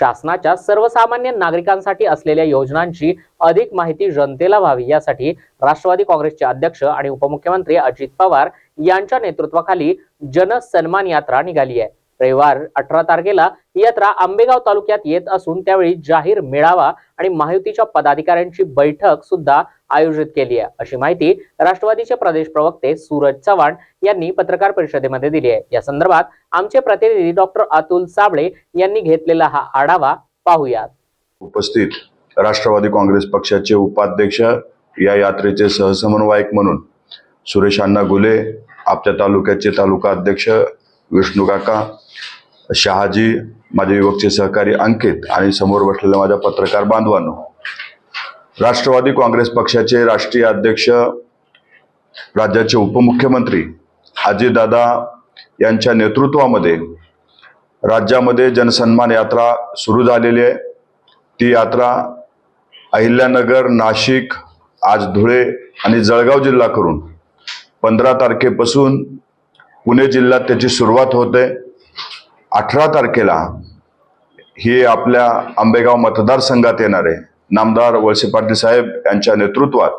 शासनाच्या सर्वसामान्य नागरिकांसाठी असलेल्या योजनांची अधिक माहिती जनतेला व्हावी. यासाठी राष्ट्रवादी काँग्रेसचे अध्यक्ष आणि उपमुख्यमंत्री अजित पवार यांच्या नेतृत्वाखाली जनसन्मान यात्रा निघाली आहे. रविवार अठरा तारखेला ही यात्रा आंबेगाव तालुक्यात येत असून त्यावेळी जाहीर मेळावा आणि महायुतीच्या पदाधिकाऱ्यांची बैठक सुद्धा आयोजित केली आहे. अशी माहिती राष्ट्रवादीचे प्रदेश प्रवक्ते सूरज चव्हाण यांनी पत्रकार परिषदेमध्ये दिली आहे. या संदर्भात आमचे प्रतिनिधी डॉक्टर अतुल साबळे यांनी घेतलेला हा आढावा पाहूयात. उपस्थित राष्ट्रवादी काँग्रेस पक्षाचे उपाध्यक्ष या यात्रेचे सहसमन्वयक म्हणून सुरेश अण्णा गुले आपल्या तालुक्याचे तालुका अध्यक्ष विष्णू काका शहाजी माझे युवकचे सहकारी अंकित आणि समोर बसलेल्या माझ्या पत्रकार बांधवांनो राष्ट्रवादी काँग्रेस पक्षाचे राष्ट्रीय अध्यक्ष राज्याचे उपमुख्यमंत्री अजितदादा यांच्या नेतृत्वामध्ये राज्यामध्ये जनसन्मान यात्रा सुरू झालेली आहे. ती यात्रा अहिल्यानगर नाशिक आज धुळे आणि जळगाव जिल्हा करून पंधरा तारखेपासून पुणे जिल्ह्यात त्याची सुरुवात होते. अठरा तारखेला ही आपल्या आंबेगाव मतदारसंघात येणार आहे. नामदार वळसे पाटील साहेब यांच्या नेतृत्वात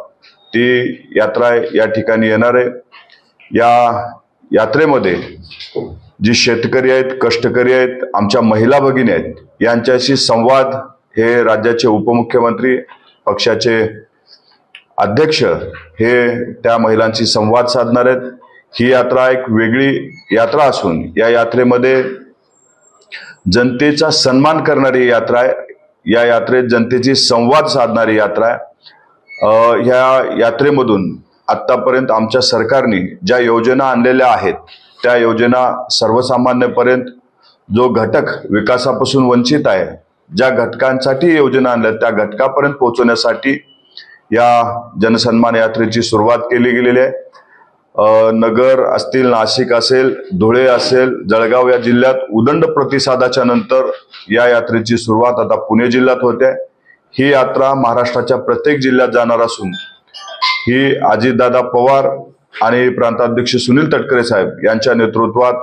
ती यात्रा या ठिकाणी येणार आहे. या यात्रेमध्ये जी शेतकरी आहेत कष्टकरी आहेत आमच्या महिला भगिनी आहेत यांच्याशी संवाद हे राज्याचे उपमुख्यमंत्री पक्षाचे अध्यक्ष हे त्या महिलांशी संवाद साधणार आहेत. ही यात्रा एक वेगळी यात्रा असून या यात्रेमध्ये जनतेचा सन्मान करणारी यात्रा आहे. या यात्रेत जनतेची संवाद साधणारी यात्रा आहे. ह्या यात्रेमधून आत्तापर्यंत आमच्या सरकारने ज्या योजना आणलेल्या आहेत त्या योजना सर्वसामान्यपर्यंत जो घटक विकासापासून वंचित आहे ज्या घटकांसाठी योजना आणल्या त्या घटकापर्यंत पोहोचवण्यासाठी या जनसन्मान यात्रेची सुरुवात केली गेलेली आहे. नगर असतील नाशिक असेल धुळे असेल जळगाव या जिल्ह्यात उदंड प्रतिसादाच्या नंतर या यात्रेची सुरुवात आता पुणे जिल्ह्यात होते. ही यात्रा महाराष्ट्राच्या प्रत्येक जिल्ह्यात जाणार असून ही अजितदादा पवार आणि प्रांताध्यक्ष सुनील तटकरे साहेब यांच्या नेतृत्वात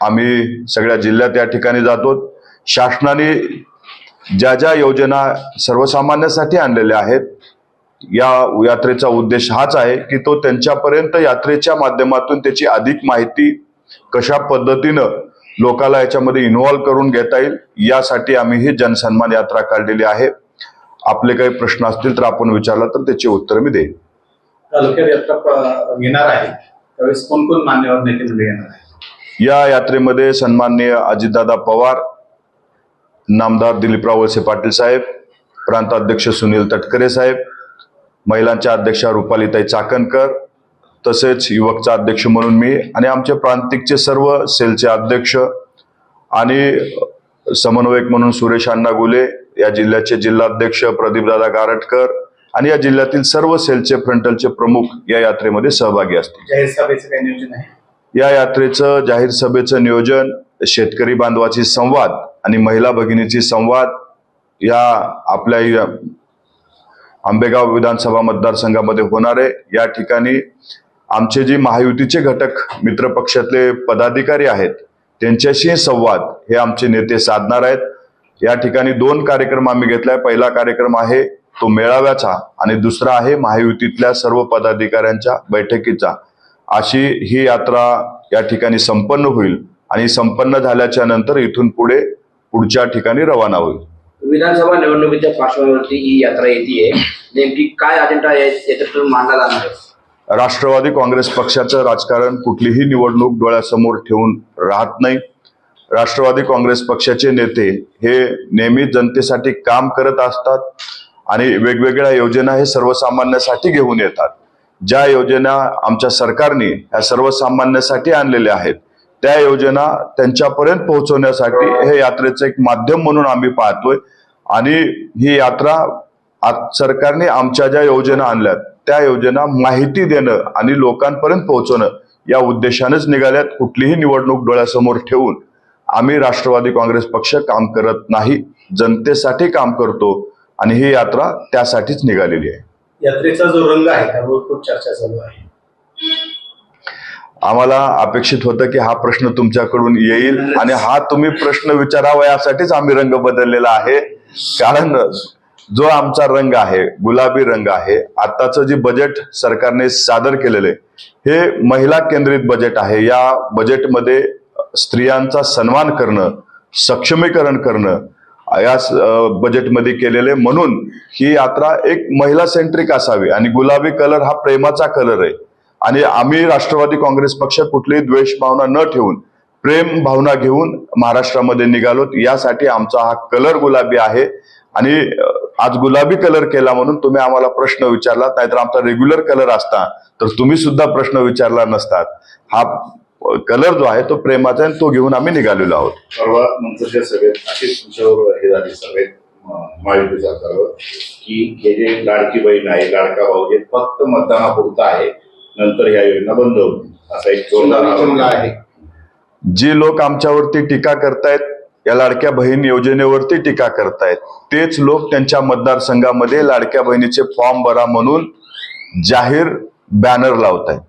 आम्ही सगळ्या जिल्ह्यात या ठिकाणी जातो. शासनाने ज्या ज्या योजना सर्वसामान्यांसाठी आणलेल्या आहेत या यात्रेचा उद्देश हाच आहे की तो त्यांच्यापर्यंत यात्रेच्या माध्यमातून त्याची अधिक माहिती कशा पद्धतीनं लोकाला याच्यामध्ये इन्व्हॉल्व करून घेता येईल यासाठी आम्ही ही जनसन्मान यात्रा काढलेली आहे. आपले काही प्रश्न असतील तर आपण विचारला तर त्याची उत्तर मी देईन. या यात्रेमध्ये सन्माननीय अजितदादा पवार नामदार दिलीपराव वळसे पाटील साहेब प्रांताध्यक्ष सुनील तटकरे साहेब महिलांच्या अध्यक्षा रुपालीताई चाकणकर तसेच युवकचा अध्यक्ष म्हणून मी आणि आमचे प्रांतिकचे सर्व सेलचे अध्यक्ष आणि समन्वयक म्हणून सुरेश अण्णा गुले या जिल्ह्याचे जिल्हाध्यक्ष प्रदीपदादा गारटकर आणि या जिल्ह्यातील सर्व सेलचे फ्रंटलचे प्रमुख या यात्रेमध्ये सहभागी असतील. जाहीर सभेचं काही नियोजन आहे? या यात्रेचं जाहीर सभेचं नियोजन शेतकरी बांधवाची संवाद आणि महिला भगिनीची संवाद या आपल्या आंबेगाव विधानसभा मतदारसंघामध्ये होणार आहे. या ठिकाणी आमचे जे महायुतीचे घटक मित्र पक्षातले पदाधिकारी आहेत त्यांच्याशी संवाद हे आमचे नेते साधणार आहेत. या ठिकाणी दोन कार्यक्रम आम्ही घेतलाय. पहिला कार्यक्रम आहे तो मेळाव्याचा आणि दुसरा आहे महायुतीतल्या सर्व पदाधिकाऱ्यांच्या बैठकीचा. अशी ही यात्रा या ठिकाणी संपन्न होईल आणि संपन्न झाल्याच्यानंतर इथून पुढे पुढच्या ठिकाणी रवाना होईल. विधानसभा निवडणुकीच्या पार्श्वभूमीवरती ही यात्रा येते नेमकी काय अजेंडा याच्यातून मांडला जाणार आहे? राष्ट्रवादी काँग्रेस पक्षाचं राजकारण कुठलीही निवडणूक डोळ्यासमोर ठेवून राहत नाही. राष्ट्रवादी काँग्रेस पक्षाचे नेते हे नेहमी जनतेसाठी काम करत असतात आणि वेगवेगळ्या योजना हे सर्वसामान्यासाठी घेऊन येतात. ज्या योजना आमच्या सरकारने ह्या सर्वसामान्यासाठी आणलेल्या आहेत त्या योजना त्यांच्यापर्यंत पोहोचवण्यासाठी हे यात्रेचं एक माध्यम म्हणून आम्ही पाहतोय. आणि ही यात्रा सरकारने आमच्या ज्या योजना आणल्यात त्या योजना माहिती देणं आणि लोकांपर्यंत पोहोचवणं या उद्देशानेच निघाल्यात. कुठलीही निवडणूक डोळ्यासमोर ठेवून आम्ही राष्ट्रवादी काँग्रेस पक्ष काम करत नाही. जनतेसाठी काम करतो आणि ही यात्रा त्यासाठीच निघालेली आहे. यात्रेचा जो रंग आहे त्यावर खूप चर्चा चालू आहे. आम्हाला अपेक्षित होतं की हा प्रश्न तुमच्याकडून येईल आणि हा तुम्ही प्रश्न विचारावा यासाठीच आम्ही रंग बदललेला आहे. कारण जो आमचा रंग आहे गुलाबी रंग आहे आताचं जे बजेट सरकारने सादर केलेलं आहे हे महिला केंद्रित बजेट आहे. या बजेटमध्ये स्त्रियांचा सन्मान करणं सक्षमीकरण करणं या बजेटमध्ये केलेले म्हणून ही यात्रा एक महिला सेंट्रिक असावी आणि गुलाबी कलर हा प्रेमाचा कलर आहे. आणि आम्ही राष्ट्रवादी काँग्रेस पक्ष कुठलीही द्वेष भावना न ठेवून प्रेम भावना घेऊन महाराष्ट्रामध्ये निघालोत यासाठी आमचा हा कलर गुलाबी आहे. आणि आज गुलाबी कलर केला म्हणून तुम्ही आम्हाला प्रश्न विचारला नाहीतर आमचा रेग्युलर कलर असता तर तुम्ही सुद्धा प्रश्न विचारला नसतात. हा कलर जो आहे तो प्रेमाचा आहे आणि तो घेऊन आम्ही निघालेलो आहोत. परवा नंतरच्या सभेत अशीच तुमच्यावर हे झाली सभेत महायुतीच्या की हे जे लाडकी बहीण आहे लाडका भाऊ हे फक्त मतदानापुरतं आहे नंतर ह्या योजना बंद होतील. असा एक जोरदार आरोप जुमला आहे. जे लोक आमच्यावरती टीका करतायत या लाडक्या बहीण योजनेवरती टीका करतायत तेच लोक त्यांच्या मतदारसंघामध्ये लाडक्या बहिणीचे फॉर्म भरा म्हणून जाहीर बॅनर लावतायत.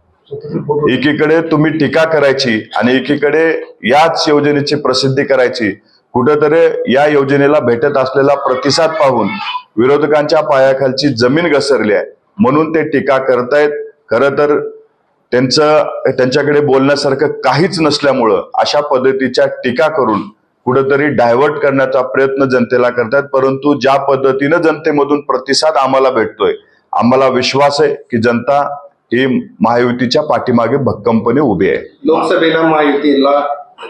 एकीकडे तुम्ही टीका करायची आणि एकीकडे याच योजनेची प्रसिद्धी करायची कुठेतरी या योजनेला भेटत असलेला प्रतिसाद पाहून विरोधकांच्या पायाखालची जमीन घसरली आहे म्हणून ते टीका करतायत. खरं तर त्यांचं त्यांच्याकडे बोलण्यासारखं काहीच नसल्यामुळं अशा पद्धतीच्या टीका करून कुठंतरी डायव्हर्ट करण्याचा प्रयत्न जनतेला करतात. परंतु ज्या पद्धतीनं जनतेमधून प्रतिसाद आम्हाला भेटतोय आम्हाला विश्वास आहे की जनता ही महायुतीच्या पाठीमागे भक्कमपणे उभी आहे. लोकसभेला महायुतीला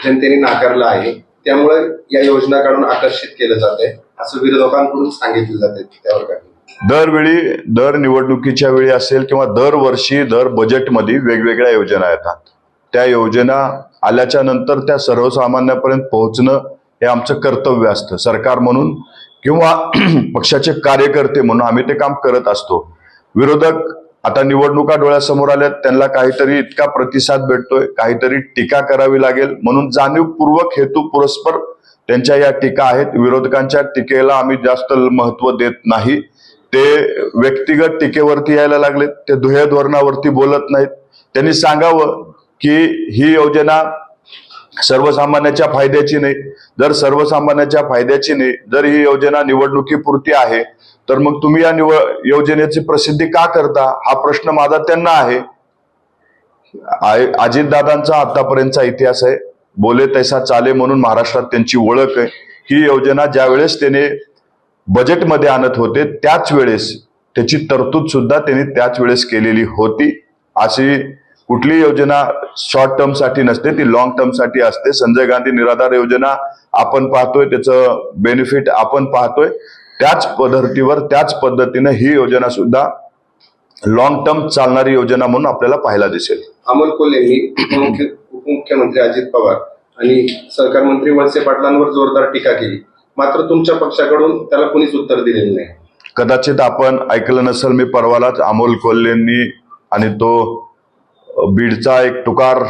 जनतेने नाकारलं आहे. त्यामुळे या योजना काढून आकर्षित केलं जात आहे असं विरोधकांकडून सांगितलं जाते त्यावर काय? दरवेळी दर निवडणुकीच्या वेळी असेल किंवा दरवर्षी दर बजेटमध्ये वेगवेगळ्या योजना येतात. त्या योजना आल्याच्यानंतर त्या सर्वसामान्यापर्यंत पोहोचणं हे आमचं कर्तव्य असतं. सरकार म्हणून किंवा पक्षाचे कार्यकर्ते म्हणून आम्ही ते काम करत असतो. विरोधक आता निवडणुका डोळ्यासमोर आल्यात त्यांना काहीतरी इतका प्रतिसाद भेटतोय काहीतरी टीका करावी लागेल म्हणून जाणीवपूर्वक हेतू पुरस्पर त्यांच्या या टीका आहेत. विरोधकांच्या टीकेला आम्ही जास्त महत्त्व देत नाही. ते व्यक्तिगत टीकेवरती यायला लागलेत. ते दुहे धोरणावरती बोलत नाहीत. त्यांनी सांगावं की ही योजना सर्वसामान्याच्या फायद्याची नाही. जर सर्वसामान्याच्या फायद्याची नाही जर ही योजना निवडणुकीपुरती आहे तर मग तुम्ही या निवड योजनेची प्रसिद्धी का करता? हा प्रश्न माझा त्यांना आहे. अजितदादांचा आतापर्यंतचा इतिहास आहे. बोले तैसा चाले म्हणून महाराष्ट्रात त्यांची ओळख आहे. ही योजना ज्या वेळेस त्याने बजेटमध्ये आणत होते त्याच वेळेस त्याची तरतूद सुद्धा त्यांनी त्याच वेळेस केलेली होती. अशी कुठली योजना शॉर्ट टर्मसाठी नसते ती लॉंग टर्मसाठी असते. संजय गांधी निराधार योजना आपण पाहतोय त्याचं बेनिफिट आपण पाहतोय. त्याच पद्धतीवर त्याच पद्धतीनं ही योजना सुद्धा लॉंग टर्म चालणारी योजना म्हणून आपल्याला पाहायला दिसेल. अमोल कोल्हेंनी यांनी उपमुख्यमंत्री अजित पवार आणि सहकार मंत्री वळसे पाटलांवर जोरदार टीका केली. मात्र तुमच्या पक्षाकडून त्याला कोणीच उत्तर दिलेलं नाही. कदाचित आपण ऐकलं नसेल मी परवालाच अमोल कोल्हेंनी आणि तो बीडचा एक तुकार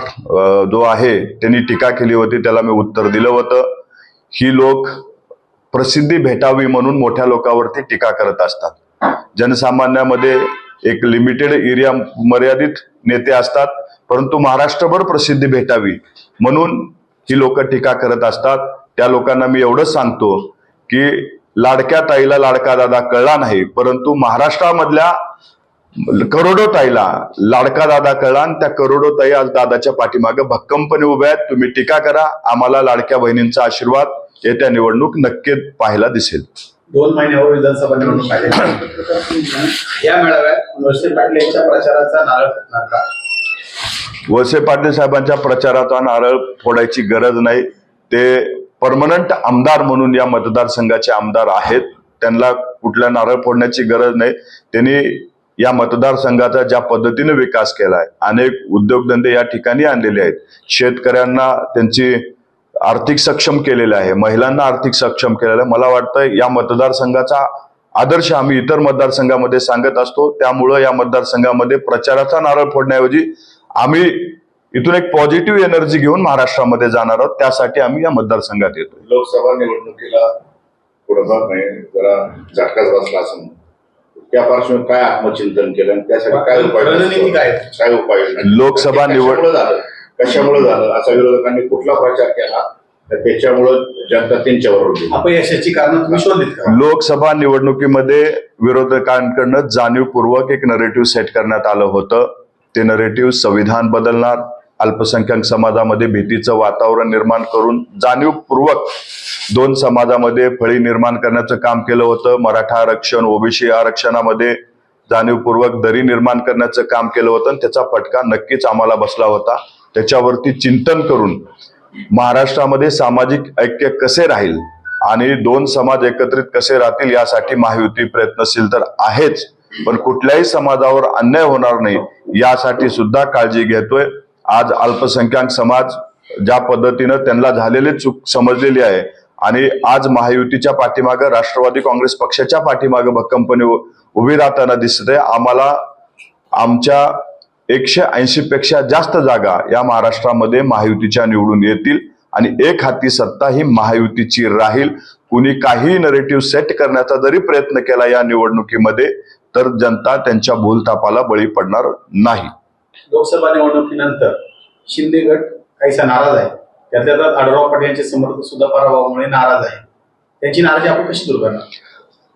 जो आहे त्यांनी टीका केली होती त्याला मी उत्तर दिलं होतं. ही लोक प्रसिद्धी भेटावी म्हणून मोठ्या लोकांवरती टीका करत असतात. जनसामान्यामध्ये एक लिमिटेड एरिया मर्यादित नेते असतात परंतु महाराष्ट्रभर प्रसिद्धी भेटावी म्हणून ही लोक टीका करत असतात. त्या लोकांना मी एवढंच सांगतो की लाडक्या ताईला लाडका दादा कळला नाही परंतु महाराष्ट्रामधल्या करोडो ताईला लाडका दादा कळला आणि त्या करोडो ताई आज दादाच्या पाठीमागे भक्कमपणे उभ्या आहेत. तुम्ही टीका करा आम्हाला लाडक्या बहिणींचा आशीर्वाद येत्या निवडणूक नक्कीच पाहायला दिसेल. दोन महिन्यावर विधानसभा निवडणूक आली. या मेळाव्यात वळसे पाटील यांच्या प्रचाराचा नारळ फुटणार का? वळसे पाटील साहेबांच्या प्रचाराचा नारळ फोडायची गरज नाही. ते परमनंट आमदार म्हणून या मतदारसंघाचे आमदार आहेत. त्यांना कुठल्या नारळ फोडण्याची गरज नाही. त्यांनी या मतदारसंघाचा ज्या पद्धतीने विकास केलाय अनेक उद्योगधंदे या ठिकाणी आणलेले आहेत. शेतकऱ्यांना त्यांची आर्थिक सक्षम केलेलं आहे महिलांना आर्थिक सक्षम केलेलं आहे. मला वाटतं या मतदारसंघाचा आदर्श आम्ही इतर मतदारसंघामध्ये सांगत असतो. त्यामुळं या मतदारसंघामध्ये प्रचाराचा नारळ फोडण्याऐवजी आम्ही इथून एक पॉझिटिव्ह एनर्जी घेऊन महाराष्ट्रामध्ये जाणार आहोत. त्यासाठी आम्ही या मतदारसंघात येतो लोकसभा निवडणुकीला नाही जरा झटकाच बसला असं त्या पार्श्वभूमीवर काय आत्मचिंतन केलं आणि त्यासाठी काय उपाय रणनीती काय? काय उपाय लोकसभा निवड- कशामुळे झालं? कशामुळे झालं? असा विरोधकांनी कुठला प्रचार केला? तर त्याच्यामुळं जनता त्यांच्यावर होती अपयशाची कारण तुम्ही शोधलीत का लोकसभा निवडणुकीमध्ये विरोधकांकडनं जाणीवपूर्वक एक नरेटिव्ह सेट करण्यात आलं होतं. ते नरेटिव्ह संविधान बदलणार अल्पसंख्याक समाजामध्ये भीतीचं वातावरण निर्माण करून जाणीवपूर्वक दोन समाजामध्ये फळी निर्माण करण्याचं काम केलं होतं. मराठा आरक्षण ओबीसी आरक्षणामध्ये जाणीवपूर्वक दरी निर्माण करण्याचं काम केलं होतं आणि त्याचा फटका नक्कीच आम्हाला बसला होता. त्याच्यावरती चिंतन करून महाराष्ट्रामध्ये सामाजिक ऐक्य कसे राहील आणि दोन समाज एकत्रित कसे राहतील यासाठी महायुती प्रयत्नशील तर आहेच पण कुठल्याही समाजावर अन्याय होणार नाही यासाठी सुद्धा काळजी घेतोय. आज अल्पसंख्याक समाज ज्या पद्धतीनं त्यांना झालेली चूक समजलेली आहे आणि आज महायुतीच्या पाठीमागं राष्ट्रवादी काँग्रेस पक्षाच्या पाठीमागं भक्कमपणे उभी राहताना दिसत आहे आम्हाला आमच्या एकशे ऐंशी पेक्षा जास्त जागा या महाराष्ट्रामध्ये महायुतीच्या निवडून येतील आणि एक हाती सत्ता ही महायुतीची राहील. कुणी काही नरेटिव्ह सेट करण्याचा जरी प्रयत्न केला या निवडणुकीमध्ये तर जनता त्यांच्या भूलतापाला बळी पडणार नाही. लोकसभा निवडणुकीनंतर शिंदे गट काहीसा नाराज आहे. त्यातल्या त्यात आढळराव पाटील यांचे समर्थक सुद्धा पराभवामुळे नाराज आहे. त्यांची नाराजी आपण कशी दूर करणार?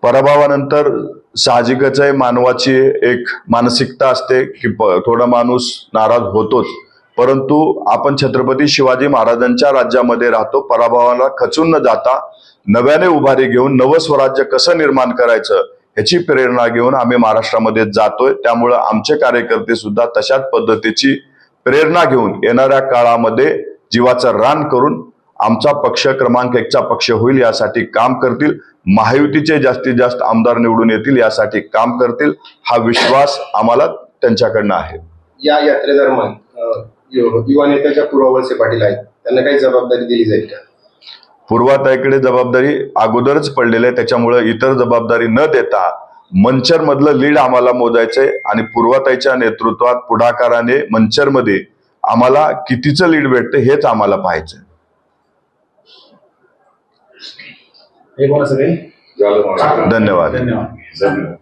पराभवानंतर साहजिकच आहे मानवाची एक मानसिकता असते की थोडा माणूस नाराज होतोच. परंतु आपण छत्रपती शिवाजी महाराजांच्या राज्यामध्ये राहतो पराभवाला खचून न जाता नव्याने उभारी घेऊन नवस्वराज्य कसं निर्माण करायचं ह्याची प्रेरणा घेऊन आम्ही महाराष्ट्रामध्ये जातोय. त्यामुळं आमचे कार्यकर्ते सुद्धा तशाच पद्धतीची प्रेरणा घेऊन येणाऱ्या काळामध्ये जीवाचं रान करून आमचा पक्ष क्रमांक एकचा पक्ष होईल यासाठी काम करतील. महायुतीचे जास्तीत जास्त आमदार निवडून येतील यासाठी काम करतील. हा विश्वास आम्हाला त्यांच्याकडनं आहे. या यात्रेदरम्यान युवा नेत्याच्या पूर्व पाटील आहेत. त्यांना काही जबाबदारी दिली जाईल का? पूर्वाताईकडे जबाबदारी अगोदरच पडलेली आहे. त्याच्यामुळे इतर जबाबदारी न देता मंचर मधलं लीड आम्हाला मोजायचंय आणि पूर्वाताईच्या नेतृत्वात पुढाकाराने मंचरमध्ये आम्हाला कितीचं लीड भेटतं हेच आम्हाला हे मला धन्यवाद. धन्यवाद.